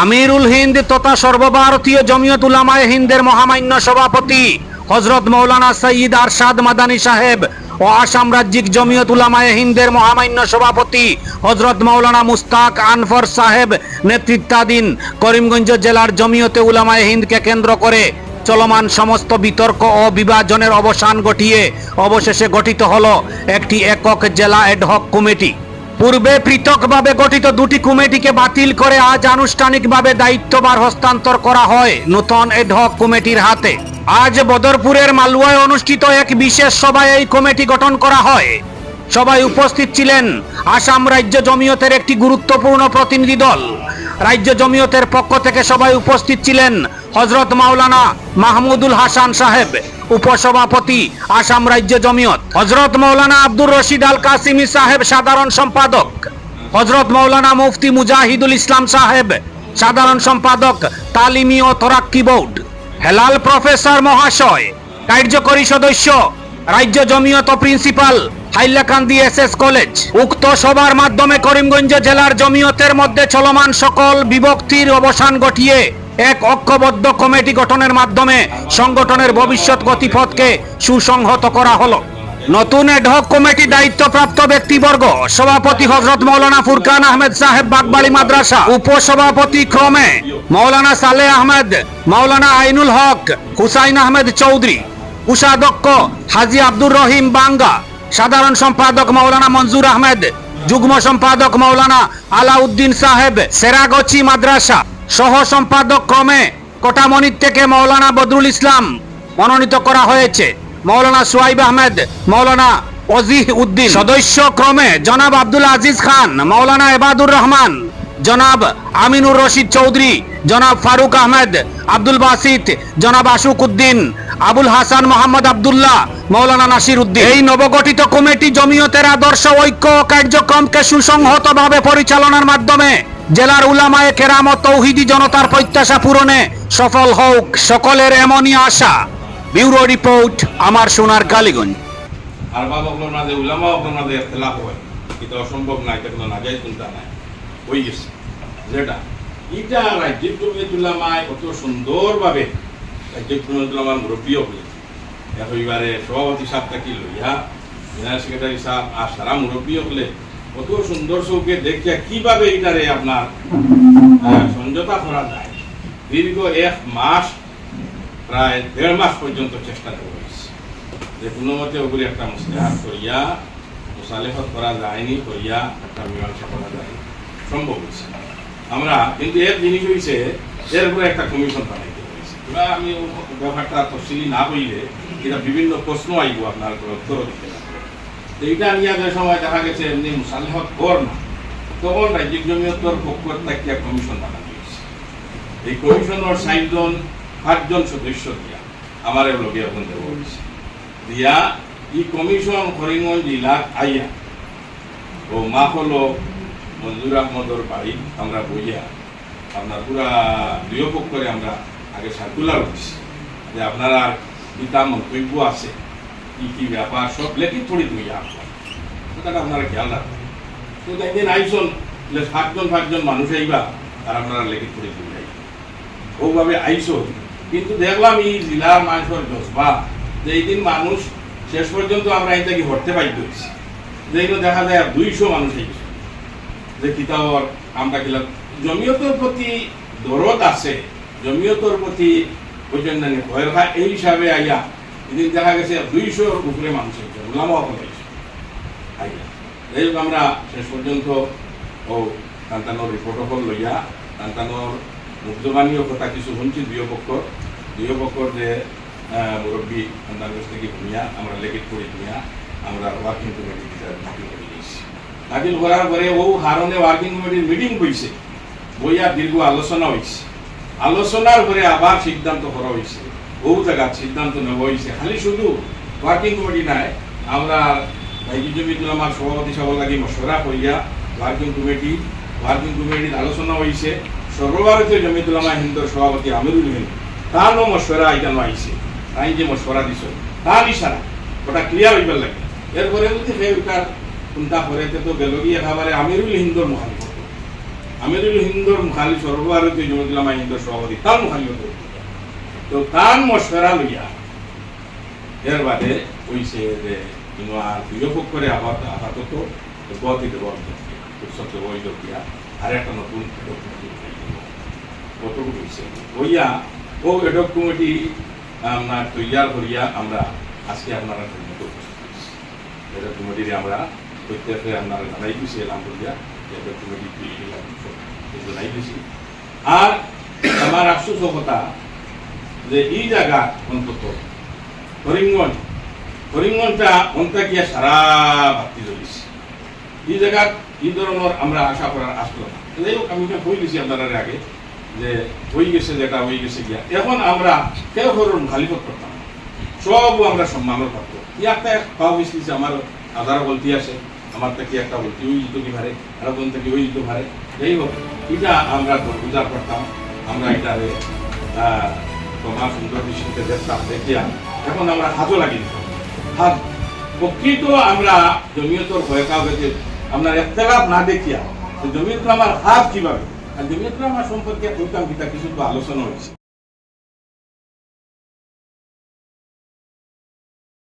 আমিরুল হিন্দ তথা সর্বভারতীয় জমিয়ত উলামায়ে হিন্দের মহামান্য সভাপতি হজরত মৌলানা সঈদ আরশাদ মাদানী সাহেব ও আসাম রাজ্যিক জমিয়ত উলামায়ে হিন্দের মহামান্য সভাপতি হজরত মৌলানা মুস্তাক আনফর সাহেব নেতৃত্বাধীন করিমগঞ্জ জেলার জমিয়তে উলামায়ে হিন্দকে কেন্দ্র করে চলমান সমস্ত বিতর্ক ও বিভাজনের অবসান ঘটিয়ে অবশেষে গঠিত হল একটি একক জেলা এডহক কমিটি। পূর্বে পৃথকভাবে গঠিত দুটি কমিটিকে বাতিল করে আজ আনুষ্ঠানিকভাবে দায়িত্বভার হস্তান্তর করা হয় নতুন এডহক কমিটির হাতে। আজ বদরপুরের মালুয়ায় অনুষ্ঠিত এক বিশেষ সভায় এই কমিটি গঠন করা হয়। সবাই উপস্থিত ছিলেন আসাম রাজ্য জমিয়তের একটি গুরুত্বপূর্ণ প্রতিনিধি দল। রাজ্য জমিয়তের পক্ষ থেকে সবাই উপস্থিত ছিলেন হজরত মাওলানা মাহমুদুল হাসান সাহেব, উপসভাপতি, আসাম রাজ্য জমিয়ত। হজরত মৌলানা আব্দুর রশিদ আল কাসিমি সাহেব, সাধারণ সম্পাদক। হজরত মৌলানা মুফতি মুজাহিদুল ইসলাম সাহেব, সাধারণ সম্পাদক তালিমি ও তরাক্কি বোর্ড। হেলাল প্রফেসর মহাশয়, কার্যকরী সদস্য, রাজ্য Jamiat principal Hailakandi S S college. উক্ত সভার মাধ্যমে করিমগঞ্জ জেলার জমিয়তের মধ্যে চলমান সকল বিভক্তির অবসান ঘটিয়ে এক ঐক্যবদ্ধ কমিটি গঠনের মাধ্যমে সংগঠনের ভবিষ্যৎ গতিপথকে সুসংহত করা হলো। নতুন এডহক কমিটি দায়িত্বপ্রাপ্ত ব্যক্তিবর্গ সভাপতি হজরত মৌলানা ফুরকান আহমেদ সাহেব বাগবাড়ি মাদ্রাসা, উপসভাপতি ক্রমে মৌলানা সালে আহমেদ, মৌলানা আইনুল হক, হুসাইন আহমেদ চৌধুরী কোষাধ্যক্ষ হাজি আব্দুর রহিম বাঙ্গা সাধারণ সম্পাদক মৌলানা মঞ্জুর আহমেদ, যুগ্ম সম্পাদক মৌলানা আলাউদ্দিন সাহেব, সেরাগচি মাদ্রাসা, সহ সম্পাদক ক্রমে কোটামণির থেকে মৌলানা বদরুল ইসলাম মনোনীত করা হয়েছে। মৌলানা সুয়াইব আহমেদ, মৌলানা অজিহ উদ্দিন। সদস্য ক্রমে জনাব আব্দুল আজিজ খান, মৌলানা এবাদুর রহমান। জনাব আমিনুর রশিদ চৌধুরী, জনাব ফারুক আহমেদ, আব্দুল বাসিত, জনাব আশুক উদ্দিন। আবুল হাসান মোহাম্মদ আব্দুল্লাহ মৌলানা নাসির উদ্দিন। এই নবগঠিত কমিটি জমিয়তের আদর্শ ঐক্য কার্যক্রমকে সুসংহতভাবে পরিচালনার মাধ্যমে জেলার উলামায়ে কেরাম ও তৌহিদি জনতার প্রত্যাশা পূরণে সফল হোক সকলের এমনই আশা। ব্যুরো রিপোর্ট আমার সোনার কালীগঞ্জ। আর বাবা আপনার মাঝে উলামা আপনার মাঝে এখতলাফ হয়। এটা অসম্ভব না এটা কোনো নাজাই চিন্তা নাই। হয়ে গেছে। যেটা এটা রাজ্যের জমিয়ে তুলামায় কত সুন্দরভাবে জমিয়ে তুলামার মুরব্বী হলে এবারে সভাপতি সাহেব থাকি লইয়া, জেনারেল সেক্রেটারি সাহেব আর সারা মুরব্বী হলে কত সুন্দর চৌকে দেখিয়া কীভাবে এটারে আপনার সমঝোতা করা যায়। দীর্ঘ এক মাস, প্রায় দেড় মাস পর্যন্ত চেষ্টা করা হয়েছে। যে কোনো মতে ওগুলি একটা মুস্তেহার করিয়া, মুসালেহত করা যায়নি, করিয়া একটা মীমাংসা করা যায়। সম্ভব হয়েছে। আমরা, কিন্তু এর জিনিস হয়েছে এর উপরে একটা কমিশন বানাইতে হয়েছে এবার আমি ব্যাপারটা তফসিলি না হইলে এটা বিভিন্ন প্রশ্ন আইব আপনার উত্তর দিতে এইটা নিয়ে যে সময় দেখা গেছে এমনি মুসালেহত কর না। তখন রাজ্যিক জমিয়তর পক্ষ থেকে কমিশন বানানো হয়েছে এই কমিশনের ষাটজন পাঁচজন সদস্য দিয়া আমার লগে এখন হয়েছে দিয়া ই কমিশন করিমগঞ্জ জেলার আইয়া ও মা হলো মঞ্জুর আহমদর বাড়ি আমরা বইয়া আপনার পুরা দুই পক্ষরে আমরা আগে সার্কুলার হয়েছি যে আপনারা গীতা মন্তব্য আছে। কি কি ব্যাপার, সব লেখি, থড়ি দুইয়া আপনার আপনারা খেয়াল রাখবেন। তো একদিন আইসন সাতজন সাতজন মানুষ আইবা আর আপনারা লেখি, থড়ি দুই আইবা। ওভাবে আইসো। কিন্তু দেখলাম এই জেলার মানুষের জজবা, যে এই দিন মানুষ শেষ পর্যন্ত আমরা এই থেকে হরতে বাধ্য হয়েছি। যেগুলো দেখা যায় দুইশো মানুষ আইছে যে কিতাবর আমরা গেলাম। জমিয়তর প্রতি দরদ আছে। জমিয়তর প্রতি ওইজন্য ভয়ের খা এই হিসাবে আইয়া এদিন দেখা গেছে দুইশোর উপরে মানুষ হয়েছে ওলামা হয়েছে আইয়া। এই আমরা শেষ পর্যন্ত ও তান্তানোর প্রোটোকল লইয়া তান্তানোর মুগ্ধবাণীয় কথা কিছু শুনছি দুই পক্ষ দুই পক্ষর যে মুরব্বী তান্তান কাছ থেকে ভূমিয়া আমরা লেগেট করি ভূমিয়া আমরা ওয়ার্কিং কমিটি দাখিল করে দিয়েছি। দাখিল করার পরে ও হারণে ওয়ার্কিং কমিটির মিটিং হয়েছে বইয়া দীর্ঘ আলোচনা হয়েছে আলোচনার পরে আবার সিদ্ধান্ত করা হয়েছে। ও জায়গার সিদ্ধান্ত নেওয়া হয়েছে। খালি শুধু ওয়ার্কিং কমিটি নাই, আমরা ভাইজমিতুল আমার সভাপতি সভা লাগি মশলা করিয়া ওয়ার্কিং কমিটি ওয়ার্কিং কমিটির আলোচনা হয়েছে। সর্বভারতীয় জমিতুলামা হিন্দুর সভাপতি আমিরুল হিন্দ তারও মশলা এখানে আইছে। তাই যে মশলা দিছ, তার ইশারা, ওটা ক্লিয়ার হইবার লাগে। এরপরে যদি সেই ওটার চিন্তা করে তো গেল গিয়ে একেবারে আমিরুল হিন্দুর মহান আমিরুল হিন্দুর মুখালি সর্বভারতীয় জমিতুল্লাহ হিন্দুর সভাপতি, তার মুখালি তো তার মশলা লইয়া, এর বাদে কইছে যে ইনোয়ার দুই আবার আপাতত দিয়া আর একটা নতুন কতটুকু হয়েছে ওইয়া ও এডক কমিটি আমরা তৈয়ার করিয়া আমরা আজকে আপনারা এডক আমরা প্রত্যেকে আপনারা জানাই দিছি, এলাম যে আর আমার আফসোস কথা যে এই জায়গা অন্তত করিমগঞ্জ, করিমগঞ্জটা অন্তাকিয়া সারা ভাবতে চলিছে এই জায়গা এই ধরনের আমরা আশা করার আসলো যাই হোক, আমি কই দিছি আপনারা আগে যে হয়ে গেছে যেটা হয়ে গেছে গিয়া। এখন আমরা কেউ করুন খালি করতাম। সব আমরা সম্মানের পাত্র ই একটা পাওয়া গেছে আমার আধার বলতি আছে। আমার থেকে একটা ওই জিতো কি ভারে আর থেকে ওই জিতো ভারে যাই হোক, এটা আমরা বুঝার করতাম। আমরা এটারে তোমার সুন্দর দৃষ্টিতে দেখতাম, দেখিয়া। এখন আমরা হাতও লাগি হাত প্রকৃত আমরা জমিয়তর হয়ে কাউকে আপনার একতলাপ না দেখিয়া জমিয়ত আমার হাত কীভাবে? আর জমিয়ত আমার সম্পর্কে বলতাম কিতা কিছু তো আলোচনা হয়েছে।